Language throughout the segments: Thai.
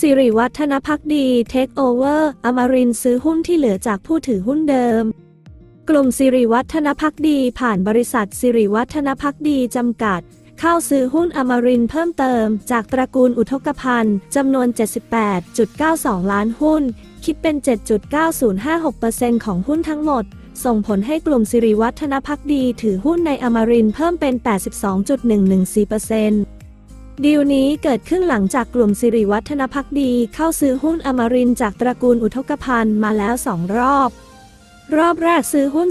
สิริวัฒนพักดีเทคโอเวอร์อมรินซื้อหุ้นที่เหลือจากผู้ถือหุ้นเดิม กลุ่มสิริวัฒนพักดีผ่านบริษัทสิริวัฒนพักดีจำกัด เข้าซื้อหุ้นอมรินเพิ่มเติม จากตระกูลอุทกภัณฑ์จำนวน 78.92 ล้านหุ้น คิดเป็น 7.9056%ของหุ้นทั้งหมด ส่งผลให้กลุ่มสิริวัฒนพักดีถือหุ้นในอมรินเพิ่มเป็น 82.114% ดีลนี้เกิดขึ้นหลังจากกลุ่มสิริวัฒนพักดีเข้าซื้อหุ้นอมรินจากตระกูลอุทกภัณฑ์มาแล้วสองรอบ รอบแรกซื้อหุ้น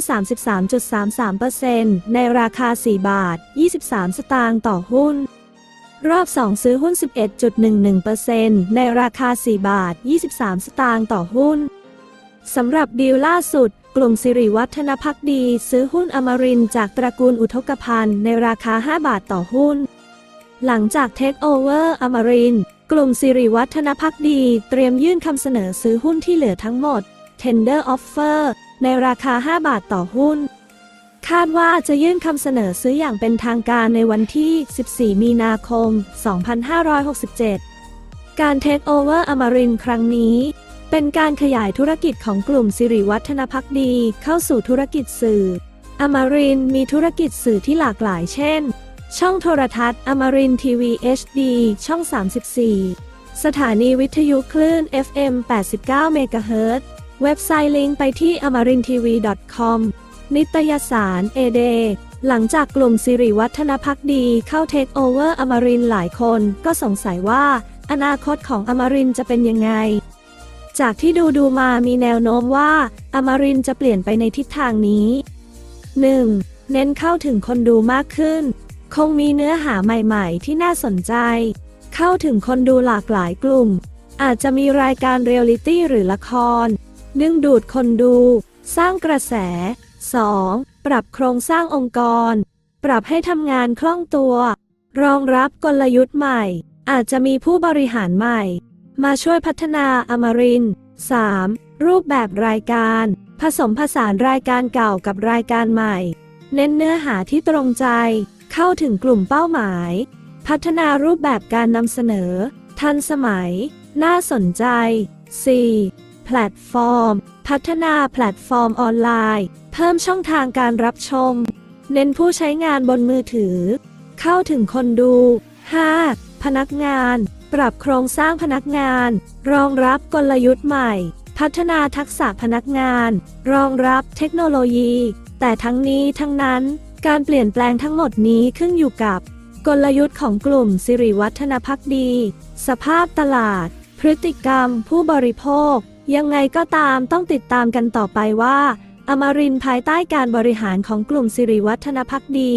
33.33%ในราคา 4 บาท 23 สตางค์ต่อหุ้น รอบ 2 ซื้อหุ้น 11.11%ในราคา 4 บาท 23 สตางค์ต่อหุ้นสำหรับดีลล่าสุด กลุ่มสิริวัฒนพักดี ซื้อหุ้นอมรินจากตระกูลอุทกภัณฑ์ในราคา 5 บาทต่อหุ้น หลังจากเทคโอเวอร์อมรินกลุ่มสิริวัฒนพักดี เตรียมยื่นคำเสนอซื้อหุ้นที่เหลือทั้งหมด Tender Offer ในราคา 5 บาทต่อหุ้น คาดว่าจะยื่นคำเสนอซื้ออย่างเป็นทางการในวันที่ 14 มีนาคม 2567 การเทคโอเวอร์อมรินครั้งนี้ เป็นการขยายธุรกิจของกลุ่มสิริวัฒนพักดีเข้าสู่ธุรกิจสื่อ อมรินมีธุรกิจสื่อที่หลากหลายเช่น ช่องโทรทัศน์อมรินทีวี HD ช่อง 34 สถานีวิทยุคลื่น FM 89เมกะเฮิรตซ์เว็บไซต์ลิงก์ไปที่ amarin.tv.com นิตยสารเอเดหลังจากกลุ่มสิริวัฒนพักดีเข้าเทคโอเวอร์อมรินหลายคนก็สงสัยว่า อนาคตของอมรินจะเป็นยังไง จากที่ดูดูมามีแนวโน้มว่า อมรินจะเปลี่ยนไปในทิศทางนี้ 1. เน้นเข้าถึงคนดูมากขึ้น คงมีเนื้อหาใหม่ๆ ที่น่าสนใจ เข้าถึงคนดูหลากหลายกลุ่ม อาจจะมีรายการเรียลลิตี้หรือละคร ดึงดูดคนดู สร้างกระแส 2. ปรับโครงสร้างองค์กร ปรับให้ทำงานคล่องตัว รองรับกลยุทธ์ใหม่ อาจจะมีผู้บริหารใหม่ มาช่วยพัฒนาอมริน 3. รูปแบบรายการ ผสมผสานรายการเก่ากับรายการใหม่ เน้นเนื้อหาที่ตรงใจ เข้าถึงกลุ่มเป้าหมาย พัฒนารูปแบบการนำเสนอ ทันสมัย น่าสนใจ 4. แพลตฟอร์ม พัฒนาแพลตฟอร์มออนไลน์ เพิ่มช่องทางการรับชม เน้นผู้ใช้งานบนมือถือ เข้าถึงคนดู 5. พนักงาน ปรับโครงสร้างพนักงาน รองรับกลยุทธ์ใหม่ พัฒนาทักษะพนักงาน รองรับเทคโนโลยี แต่ทั้งนี้ทั้งนั้น การเปลี่ยนแปลงทั้งหมดนี้ขึ้นอยู่กับ กลยุทธ์ของกลุ่มสิริวัฒนพักดี สภาพตลาด พฤติกรรม ผู้บริโภค ยังไงก็ตามต้องติดตามกันต่อไปว่า อมรินภายใต้การบริหารของกลุ่มสิริวัฒนพักดี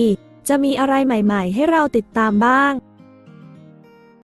จะมีอะไรใหม่ ๆ ให้เราติดตามบ้าง